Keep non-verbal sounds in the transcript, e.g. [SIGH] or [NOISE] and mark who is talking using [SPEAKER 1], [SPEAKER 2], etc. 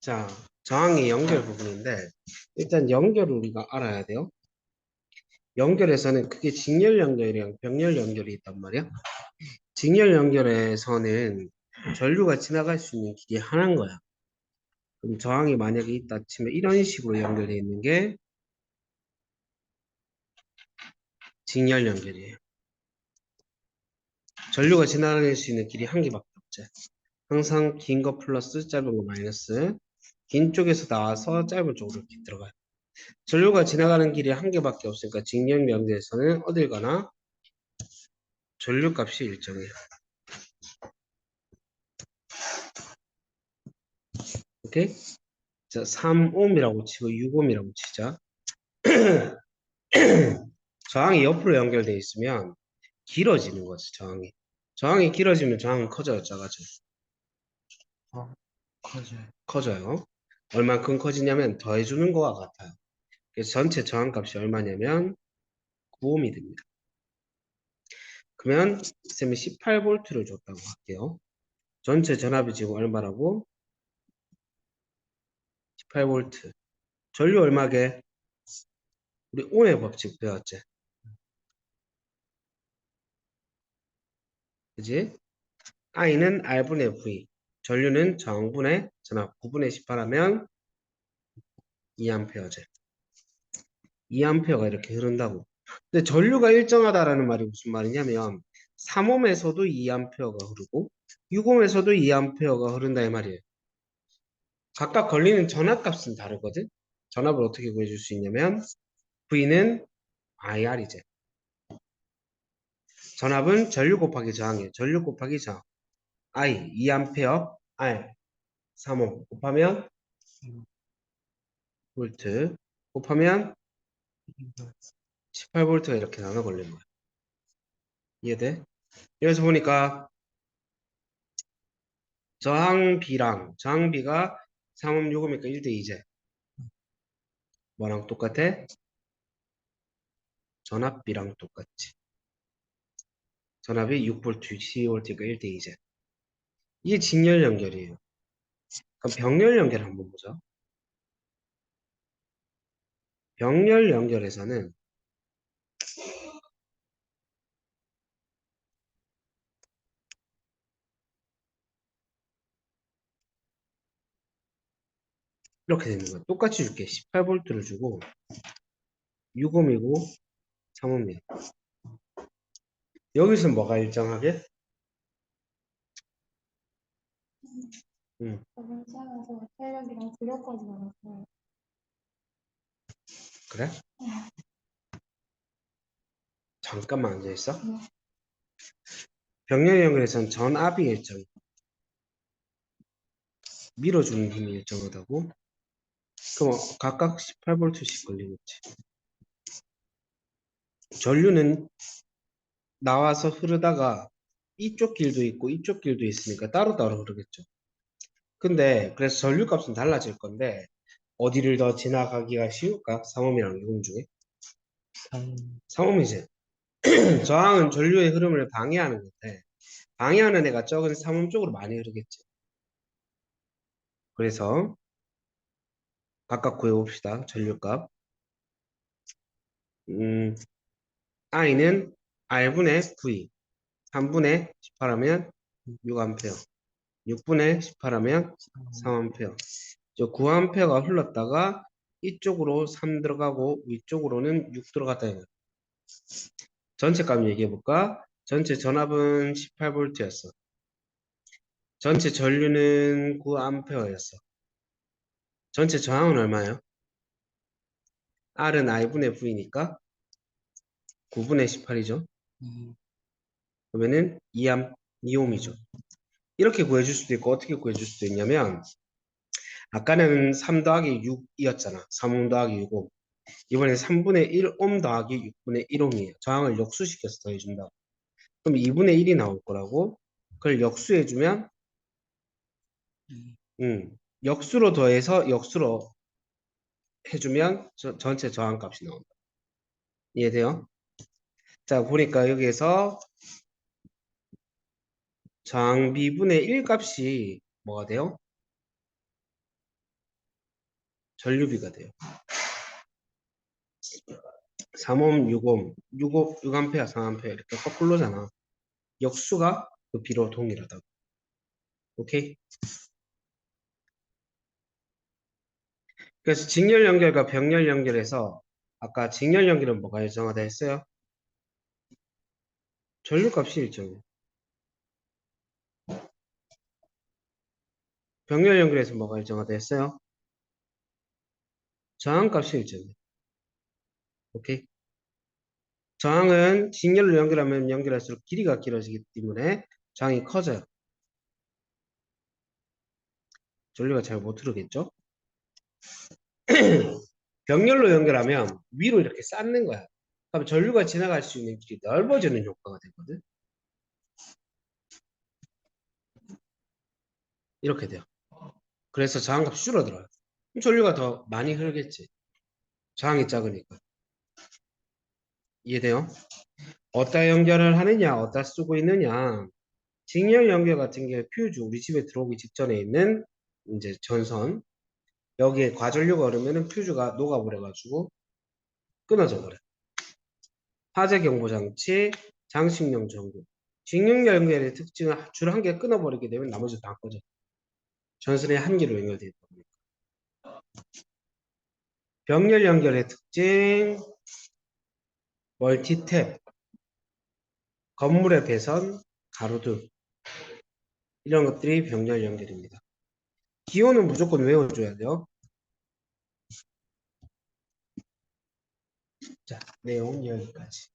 [SPEAKER 1] 자, 저항의 연결 부분인데 일단 연결을 우리가 알아야 돼요. 연결에서는 그게 직렬 연결이랑 병렬 연결이 있단 말이야. 직렬 연결에서는 전류가 지나갈 수 있는 길이 하나인 거야. 그럼 저항이 만약에 있다 치면 이런 식으로 연결되어 있는 게 직렬 연결이에요. 전류가 지나갈 수 있는 길이 한 개밖에 없지. 항상 긴 거 플러스 짧은 거 마이너스. 긴 쪽에서 나와서 짧은 쪽으로 이렇게 들어가요. 전류가 지나가는 길이 한 개밖에 없으니까 직렬 연결에서는 어딜 가나 전류 값이 일정해요. 오케이? 자, 3옴이라고 치고 6옴이라고 치자. [CLEARS THROAT] 저항이 옆으로 연결되어 있으면 길어지는 거지, 저항이. 저항이 길어지면 저항은 커져요, 작아져요?
[SPEAKER 2] 커져요.
[SPEAKER 1] 커져요. 얼만큼 커지냐면 더해주는 거와 같아요. 그래서 전체 저항값이 얼마냐면 9옴이 됩니다. 그러면 쌤이 18V를 줬다고 할게요. 전체 전압이 지금 얼마라고? 18V. 전류 얼마게? 우리 옴의 법칙 배웠지? 그지? I는 R분의 V. 전류는 저항분의 전압 9분의 18하면 2A제. 2A가 이렇게 흐른다고. 근데 전류가 일정하다라는 말이 무슨 말이냐면 3옴에서도 2A가 흐르고 6옴에서도 2A가 흐른다 이 말이에요. 각각 걸리는 전압값은 다르거든. 전압을 어떻게 구해줄 수 있냐면 V는 IR이제. 전압은 전류 곱하기 저항이에요. 전류 곱하기 저항. I 2A R 3옴 곱하면 볼트 곱하면 18V가 이렇게 나눠 걸린 거야. 이해돼? 여기서 보니까 저항비랑 저항비가 3옴 6옴이니까 1대 2제. 뭐랑 똑같아? 전압비랑 똑같지. 전압이 6V, 12V니까 1대 2제. 이게 직렬 연결이에요. 그럼 병렬 연결 한번 보자. 병렬 연결에서는 이렇게 되는 거야. 똑같이 줄게. 18V를 주고 6옴이고 3옴이야. 여기서 뭐가 일정하게? 응.
[SPEAKER 3] 저번 시간에서 체력이랑 구력까지 나왔어요.
[SPEAKER 1] 그래? 잠깐만 앉아 있어.
[SPEAKER 3] 네.
[SPEAKER 1] 병렬 연결에서는 전압이 일정. 밀어주는 힘이 일정하다고? 그럼 각각 18V씩 걸리겠지. 전류는 나와서 흐르다가 이쪽 길도 있고 이쪽 길도 있으니까 따로따로 흐르겠죠. 근데 그래서 전류 값은 달라질 건데 어디를 더 지나가기가 쉬울까? 3옴이랑 6옴 중에 3옴이지. 저항은 전류의 흐름을 방해하는 건데 방해하는 애가 적은 3옴 쪽으로 많이 흐르겠지. 그래서 각각 구해봅시다. 전류값. 음, I는 R분의 V 3분의 18하면 6A 6분의 18하면 3A 저 9A가 흘렀다가 이쪽으로 3 들어가고 위쪽으로는 6 들어갔다 이거 전체 값 얘기해볼까? 전체 전압은 18V였어. 전체 전류는 9A였어. 전체 저항은 얼마예요? R은 I분의 V니까 9분의 18이죠 그러면은 2암, 2옴이죠. 이렇게 구해줄 수도 있고 어떻게 구해줄 수도 있냐면 아까는 3 더하기 6이었잖아. 3옴 더하기 6옴. 이번에 3분의 1옴 더하기 6분의 1옴이에요. 저항을 역수시켜서 더해준다. 그럼 2분의 1이 나올 거라고 그걸 역수해주면 음, 역수로 더해서 역수로 해주면 저- 전체 저항값이 나온다. 이해돼요? 자 보니까 여기에서 저항비분의 1 값이 뭐가 돼요? 전류비가 돼요. 3옴, 6옴, 6옴, 6A, 4A 이렇게 거꾸로잖아. 역수가 그 비로 동일하다고. 오케이? 그래서 직렬 연결과 병렬 연결에서 아까 직렬 연결은 뭐가 일정하다 했어요? 전류값이 일정해. 병렬 연결에서 뭐가 일정하다 했어요? 저항값이 일정해. 오케이? 저항은 직렬로 연결하면 연결할수록 길이가 길어지기 때문에 저항이 커져요. 전류가 잘 못 흐르겠죠? [CLEARS THROAT] 병렬로 연결하면 위로 이렇게 쌓는 거야. 그럼 전류가 지나갈 수 있는 길이 넓어지는 효과가 되거든. 이렇게 돼요. 그래서 저항값이 줄어들어요. 전류가 더 많이 흐르겠지. 저항이 작으니까. 이해돼요? 어디다 연결을 하느냐, 어디다 쓰고 있느냐. 직렬 연결 같은 경우에 퓨즈, 우리 집에 들어오기 직전에 있는 이제 전선. 여기에 과전류가 흐르면은 퓨즈가 녹아버려가지고 끊어져 버려. 화재 경보 장치, 장식용 전구. 직렬 연결의 특징은 줄 한 개 끊어버리게 되면 나머지 다 꺼져. 전선에 한 개로 연결되어 있다 보니까. 병렬 연결의 특징, 멀티탭, 건물의 배선, 가로등 이런 것들이 병렬 연결입니다. 기호는 무조건 외워줘야 돼요. 자, 내용 여기까지.